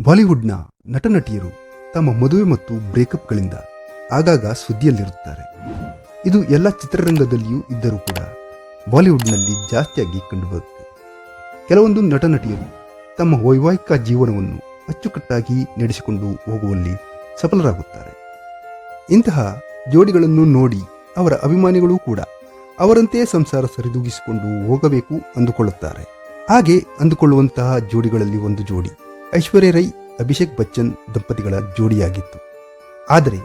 ಬಾಲಿವುಡ್ನ ನಟನಟಿಯರು ತಮ್ಮ ಮದುವೆ ಮತ್ತು ಬ್ರೇಕಪ್ಗಳಿಂದ ಆಗಾಗ ಸುದ್ದಿಯಲ್ಲಿರುತ್ತಾರೆ. ಇದು ಎಲ್ಲ ಚಿತ್ರರಂಗದಲ್ಲಿಯೂ ಇದ್ದರೂ ಕೂಡ ಬಾಲಿವುಡ್ನಲ್ಲಿ ಜಾಸ್ತಿಯಾಗಿ ಕಂಡುಬರುತ್ತದೆ ಕೆಲವೊಂದು ನಟನಟಿಯರು ತಮ್ಮ ವೈವಾಹಿಕ ಜೀವನವನ್ನು ಅಚ್ಚುಕಟ್ಟಾಗಿ ನಡೆಸಿಕೊಂಡು ಹೋಗುವಲ್ಲಿ ಸಫಲರಾಗುತ್ತಾರೆ. ಇಂತಹ ಜೋಡಿಗಳನ್ನು ನೋಡಿ ಅವರ ಅಭಿಮಾನಿಗಳು ಕೂಡ ಅವರಂತೆ ಸಂಸಾರ ಸರಿದೂಗಿಸಿಕೊಂಡು ಹೋಗಬೇಕು ಅಂದುಕೊಳ್ಳುತ್ತಾರೆ. ಹಾಗೆ ಅಂದುಕೊಳ್ಳುವಂತಹ ಜೋಡಿಗಳಲ್ಲಿ ಒಂದು ಜೋಡಿ ಐಶ್ವರ್ಯ ರೈ ಅಭಿಷೇಕ್ ಬಚ್ಚನ್ ದಂಪತಿಗಳ ಜೋಡಿಯಾಗಿತ್ತು. ಆದರೆ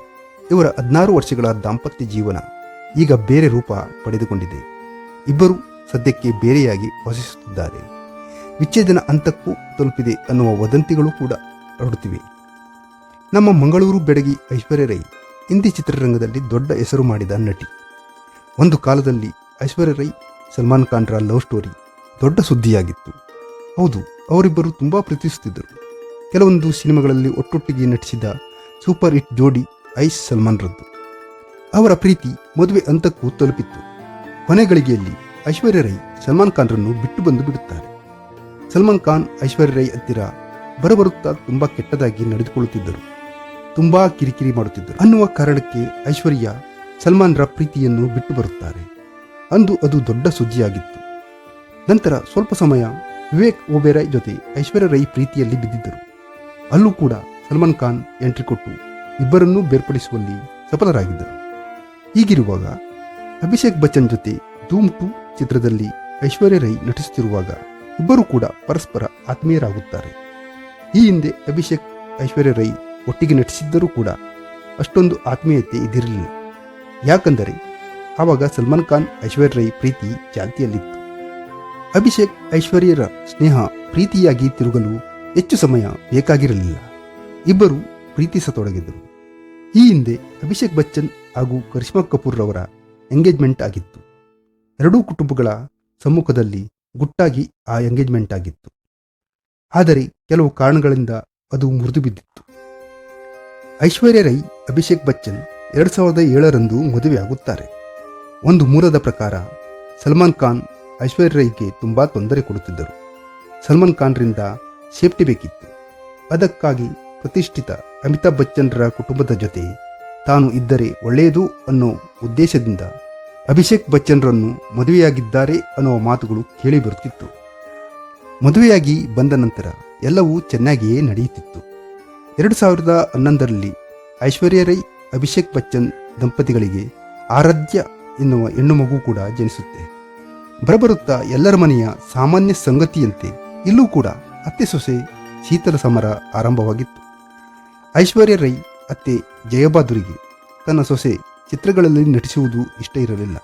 ಇವರ ಹದಿನಾರು ವರ್ಷಗಳ ದಾಂಪತ್ಯ ಜೀವನ ಈಗ ಬೇರೆ ರೂಪ ಪಡೆದುಕೊಂಡಿದೆ. ಇಬ್ಬರು ಸದ್ಯಕ್ಕೆ ಬೇರೆಯಾಗಿ ವಾಸಿಸುತ್ತಿದ್ದಾರೆ. ವಿಚ್ಛೇದನ ಹಂತಕ್ಕೂ ತಲುಪಿದೆ ಅನ್ನುವ ವದಂತಿಗಳು ಕೂಡ ಹರಡುತ್ತಿವೆ. ನಮ್ಮ ಮಂಗಳೂರು ಬೆಡಗಿ ಐಶ್ವರ್ಯ ರೈ ಹಿಂದಿ ಚಿತ್ರರಂಗದಲ್ಲಿ ದೊಡ್ಡ ಹೆಸರು ಮಾಡಿದ ನಟಿ. ಒಂದು ಕಾಲದಲ್ಲಿ ಐಶ್ವರ್ಯ ರೈ ಸಲ್ಮಾನ್ ಖಾನ್ರ ಲವ್ ಸ್ಟೋರಿ ದೊಡ್ಡ ಸುದ್ದಿಯಾಗಿತ್ತು. ಹೌದು ಅವರಿಬ್ಬರು ತುಂಬಾ ಪ್ರೀತಿಸುತ್ತಿದ್ದರು ಕೆಲವೊಂದು ಸಿನಿಮಾಗಳಲ್ಲಿ ಒಟ್ಟೊಟ್ಟಿಗೆ ನಟಿಸಿದ ಸೂಪರ್ ಹಿಟ್ ಜೋಡಿ ಐಸ್ ಸಲ್ಮಾನ್ ರದ್ದು ಅವರ ಪ್ರೀತಿ ಮದುವೆ ಹಂತಕ್ಕೂ ತಲುಪಿತ್ತು. ಕೊನೆ ಗಳಿಗೆಯಲ್ಲಿ ಐಶ್ವರ್ಯ ರೈ ಸಲ್ಮಾನ್ ಖಾನ್ರನ್ನು ಬಿಟ್ಟು ಬಂದು ಬಿಡುತ್ತಾರೆ. ಸಲ್ಮಾನ್ ಖಾನ್, ಐಶ್ವರ್ಯ ರೈ ಹತ್ತಿರ ಬರಬರುತ್ತಾ ತುಂಬಾ ಕೆಟ್ಟದಾಗಿ ನಡೆದುಕೊಳ್ಳುತ್ತಿದ್ದರು. ತುಂಬಾ ಕಿರಿಕಿರಿ ಮಾಡುತ್ತಿದ್ದರು. ಅನ್ನುವ ಕಾರಣಕ್ಕೆ ಐಶ್ವರ್ಯ ಸಲ್ಮಾನ್ರ ಪ್ರೀತಿಯನ್ನು ಬಿಟ್ಟು ಬರುತ್ತಾರೆ. ಅಂದು ಅದು ದೊಡ್ಡ ಸುದ್ದಿಯಾಗಿತ್ತು. ನಂತರ ಸ್ವಲ್ಪ ಸಮಯ ವಿವೇಕ್ ಒಬೇರಾಯ್ ಜೊತೆ ಐಶ್ವರ್ಯ ರೈ ಪ್ರೀತಿಯಲ್ಲಿ ಬಿದ್ದಿದ್ದರು. ಅಲ್ಲೂ ಕೂಡ ಸಲ್ಮಾನ್ ಖಾನ್ ಎಂಟ್ರಿ ಕೊಟ್ಟು ಇಬ್ಬರನ್ನೂ ಬೇರ್ಪಡಿಸುವಲ್ಲಿ ಸಫಲರಾಗಿದ್ದರು. ಹೀಗಿರುವಾಗ ಅಭಿಷೇಕ್ ಬಚ್ಚನ್ ಜೊತೆ ಧೂಮ್ ಟು ಚಿತ್ರದಲ್ಲಿ ಐಶ್ವರ್ಯ ರೈ ನಟಿಸುತ್ತಿರುವಾಗ ಇಬ್ಬರು ಕೂಡ ಪರಸ್ಪರ ಆತ್ಮೀಯರಾಗುತ್ತಾರೆ. ಈ ಹಿಂದೆ ಅಭಿಷೇಕ್ ಐಶ್ವರ್ಯ ರೈ ಒಟ್ಟಿಗೆ ನಟಿಸಿದ್ದರೂ ಕೂಡ ಅಷ್ಟೊಂದು ಆತ್ಮೀಯತೆ ಇದಿರಲಿಲ್ಲ ಯಾಕಂದರೆ ಆವಾಗ ಸಲ್ಮಾನ್ ಖಾನ್ ಐಶ್ವರ್ಯ ರೈ ಪ್ರೀತಿ ಚಾಲ್ತಿಯಲ್ಲಿತ್ತು ಅಭಿಷೇಕ್, ಐಶ್ವರ್ಯರ ಸ್ನೇಹ, ಪ್ರೀತಿಯಾಗಿ ತಿರುಗಲು ಹೆಚ್ಚು ಸಮಯ ಬೇಕಾಗಿರಲಿಲ್ಲ. ಇಬ್ಬರು ಪ್ರೀತಿಸತೊಡಗಿದ್ದರು ಈ ಹಿಂದೆ ಅಭಿಷೇಕ್ ಬಚ್ಚನ್ ಹಾಗೂ ಕರಿಷ್ಮಾ ಕಪೂರ್ ರವರ ಎಂಗೇಜ್ಮೆಂಟ್ ಆಗಿತ್ತು. ಎರಡೂ ಕುಟುಂಬಗಳ ಸಮ್ಮುಖದಲ್ಲಿ ಗುಟ್ಟಾಗಿ ಆ ಎಂಗೇಜ್ಮೆಂಟ್ ಆಗಿತ್ತು. ಆದರೆ ಕೆಲವು ಕಾರಣಗಳಿಂದ ಅದು ಮುರಿದು ಬಿದ್ದಿತ್ತು. ಐಶ್ವರ್ಯ ರೈ, ಅಭಿಷೇಕ್ ಬಚ್ಚನ್ ಎರಡು ಸಾವಿರದ ಏಳರಂದು ಮದುವೆಯಾಗುತ್ತಾರೆ. ಒಂದು ಮೂಲದ ಪ್ರಕಾರ ಸಲ್ಮಾನ್ ಖಾನ್ ಐಶ್ವರ್ಯ ರೈಗೆ ತುಂಬಾ ತೊಂದರೆ ಕೊಡುತ್ತಿದ್ದರು. ಸಲ್ಮಾನ್ ಖಾನ್ರಿಂದ ಸೇಫ್ಟಿ ಬೇಕಿತ್ತು. ಅದಕ್ಕಾಗಿ ಪ್ರತಿಷ್ಠಿತ ಅಮಿತಾಬ್ ಬಚ್ಚನ್ರ ಕುಟುಂಬದ ಜೊತೆ ತಾನು ಇದ್ದರೆ ಒಳ್ಳೆಯದು ಅನ್ನೋ ಉದ್ದೇಶದಿಂದ ಅಭಿಷೇಕ್ ಬಚ್ಚನ್ರನ್ನು ಮದುವೆಯಾಗಿದ್ದಾರೆ ಅನ್ನುವ ಮಾತುಗಳು ಕೇಳಿಬರುತ್ತಿತ್ತು ಮದುವೆಯಾಗಿ ಬಂದ ನಂತರ ಎಲ್ಲವೂ ಚೆನ್ನಾಗಿಯೇ ನಡೆಯುತ್ತಿತ್ತು. ಎರಡು ಸಾವಿರದ ಹನ್ನೊಂದರಲ್ಲಿ ಐಶ್ವರ್ಯ ರೈ ಅಭಿಷೇಕ್ ಬಚ್ಚನ್ ದಂಪತಿಗಳಿಗೆ ಆರಾಧ್ಯ ಎನ್ನುವ ಹೆಣ್ಣು ಮಗು ಕೂಡ ಜನಿಸುತ್ತೆ. ಬರಬರುತ್ತಾ ಎಲ್ಲರ ಮನೆಯ ಸಾಮಾನ್ಯ ಸಂಗತಿಯಂತೆ ಇಲ್ಲೂ ಕೂಡ ಅತ್ತೆ ಸೊಸೆ ಶೀತಲ ಸಮರ ಆರಂಭವಾಗಿತ್ತು. ಐಶ್ವರ್ಯ ರೈ ಅತ್ತೆ ಜಯಬಾದುರಿಗೆ ತನ್ನ ಸೊಸೆ ಚಿತ್ರಗಳಲ್ಲಿ ನಟಿಸುವುದು ಇಷ್ಟ ಇರಲಿಲ್ಲ.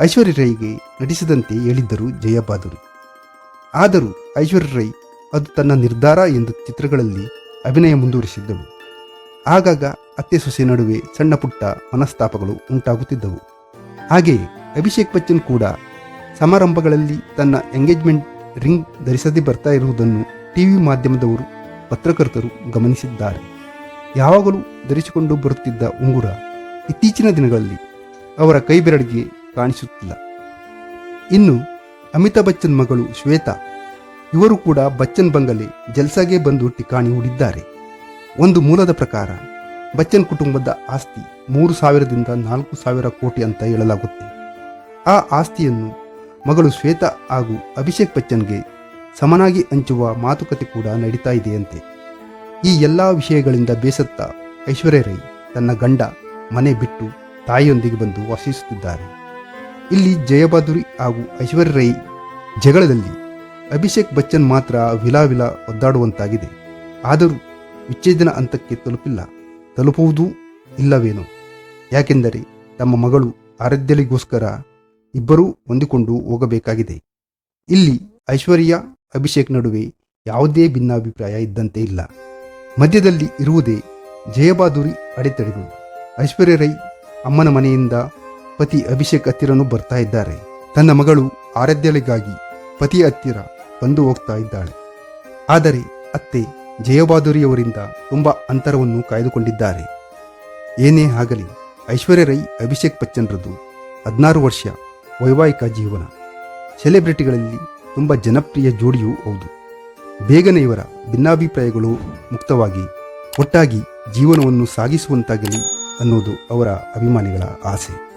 ಐಶ್ವರ್ಯ ರೈಗೆ ನಟಿಸದಂತೆ ಹೇಳಿದ್ದರು ಜಯಬಾದುರಿ. ಆದರೂ ಐಶ್ವರ್ಯ ರೈ ಅದು ತನ್ನ ನಿರ್ಧಾರ ಎಂದು ಚಿತ್ರಗಳಲ್ಲಿ ಅಭಿನಯ ಮುಂದುವರಿಸಿದ್ದಳು ಆಗಾಗ ಅತ್ತೆ ಸೊಸೆ ನಡುವೆ ಸಣ್ಣ ಪುಟ್ಟ ಮನಸ್ತಾಪಗಳು ಉಂಟಾಗುತ್ತಿದ್ದವು. ಹಾಗೆಯೇ ಅಭಿಷೇಕ್ ಬಚ್ಚನ್ ಕೂಡ ಸಮಾರಂಭಗಳಲ್ಲಿ ತನ್ನ ಎಂಗೇಜ್ಮೆಂಟ್ ರಿಂಗ್ ಧರಿಸದೇ ಬರ್ತಾ ಇರುವುದನ್ನು ಟಿವಿ ಮಾಧ್ಯಮದವರು ಪತ್ರಕರ್ತರು ಗಮನಿಸಿದ್ದಾರೆ. ಯಾವಾಗಲೂ ಧರಿಸಿಕೊಂಡು ಬರುತ್ತಿದ್ದ ಉಂಗುರ ಇತ್ತೀಚಿನ ದಿನಗಳಲ್ಲಿ ಅವರ ಕೈಬೆರಳಿಗೆ ಕಾಣಿಸುತ್ತಿಲ್ಲ. ಇನ್ನು ಅಮಿತಾಬ್ ಬಚ್ಚನ್ ಮಗಳು ಶ್ವೇತಾ, ಇವರು ಕೂಡ ಬಚ್ಚನ್ ಬಂಗಲೆ ಜಲ್ಸಾಗೆ ಬಂದು ಟಿಕಾಣಿ ಹೂಡಿದ್ದಾರೆ. ಒಂದು ಮೂಲದ ಪ್ರಕಾರ ಬಚ್ಚನ್ ಕುಟುಂಬದ ಆಸ್ತಿ ಮೂರು ಸಾವಿರದಿಂದ ನಾಲ್ಕು ಸಾವಿರ ಕೋಟಿ ಅಂತ ಹೇಳಲಾಗುತ್ತೆ. ಆ ಆಸ್ತಿಯನ್ನು ಮಗಳು ಶ್ವೇತಾ ಹಾಗೂ ಅಭಿಷೇಕ್ ಬಚ್ಚನ್ಗೆ ಸಮನಾಗಿ ಹಂಚುವ ಮಾತುಕತೆ ಕೂಡ ನಡೀತಾ ಇದೆಯಂತೆ. ಈ ಎಲ್ಲ ವಿಷಯಗಳಿಂದ ಬೇಸತ್ತ ಐಶ್ವರ್ಯ ರೈ ತನ್ನ ಗಂಡ, ಮನೆ ಬಿಟ್ಟು ತಾಯಿಯೊಂದಿಗೆ ಬಂದು ವಾಸಿಸುತ್ತಿದ್ದಾರೆ. ಇಲ್ಲಿ ಜಯಬಾದುರಿ ಹಾಗೂ ಐಶ್ವರ್ಯ ರೈ ಜಗಳದಲ್ಲಿ ಅಭಿಷೇಕ್ ಬಚ್ಚನ್ ಮಾತ್ರ ವಿಲಾವಿಲ ಒದ್ದಾಡುವಂತಾಗಿದೆ. ಆದರೂ ವಿಚ್ಛೇದನ ಹಂತಕ್ಕೆ ತಲುಪಿಲ್ಲ. ತಲುಪುವುದೂ ಇಲ್ಲವೇನೋ. ಯಾಕೆಂದರೆ ತಮ್ಮ ಮಗಳು ಆರಾಧ್ಯಳಿಗೋಸ್ಕರ ಇಬ್ಬರೂ ಹೊಂದಿಕೊಂಡು ಹೋಗಬೇಕಾಗಿದೆ. ಇಲ್ಲಿ ಐಶ್ವರ್ಯ, ಅಭಿಷೇಕ್ ನಡುವೆ ಯಾವುದೇ ಭಿನ್ನಾಭಿಪ್ರಾಯ ಇದ್ದಂತೆ ಇಲ್ಲ. ಮಧ್ಯದಲ್ಲಿ ಇರುವುದೇ ಜಯಬಾದುರಿ ಅಡೆತಡೆಗಳು. ಐಶ್ವರ್ಯ ರೈ ಅಮ್ಮನ ಮನೆಯಿಂದ ಪತಿ ಅಭಿಷೇಕ್ ಹತ್ತಿರನೂ ಬರ್ತಾ ಇದ್ದಾರೆ. ತನ್ನ ಮಗಳು ಆರಾಧ್ಯಳಿಗಾಗಿ ಪತಿಯ ಹತ್ತಿರ ಬಂದು ಹೋಗ್ತಾ ಇದ್ದಾಳೆ. ಆದರೆ ಅತ್ತೆ ಜಯಬಾದುರಿಯವರಿಂದ ತುಂಬ ಅಂತರವನ್ನು ಕಾಯ್ದುಕೊಂಡಿದ್ದಾರೆ. ಏನೇ ಆಗಲಿ, ಐಶ್ವರ್ಯ ರೈ ಅಭಿಷೇಕ್ ಬಚ್ಚನ್ರದ್ದು ಹದಿನಾರು ವರ್ಷ ವೈವಾಹಿಕ ಜೀವನ. ಸೆಲೆಬ್ರಿಟಿಗಳಲ್ಲಿ ತುಂಬ ಜನಪ್ರಿಯ ಜೋಡಿಯೂ ಹೌದು. ಬೇಗನೆ ಇವರ ಭಿನ್ನಾಭಿಪ್ರಾಯಗಳು ಮುಕ್ತವಾಗಿ, ಒಟ್ಟಾಗಿ ಜೀವನವನ್ನು ಸಾಗಿಸುವಂತಾಗಲಿ ಅನ್ನೋದು ಅವರ ಅಭಿಮಾನಿಗಳ ಆಸೆ.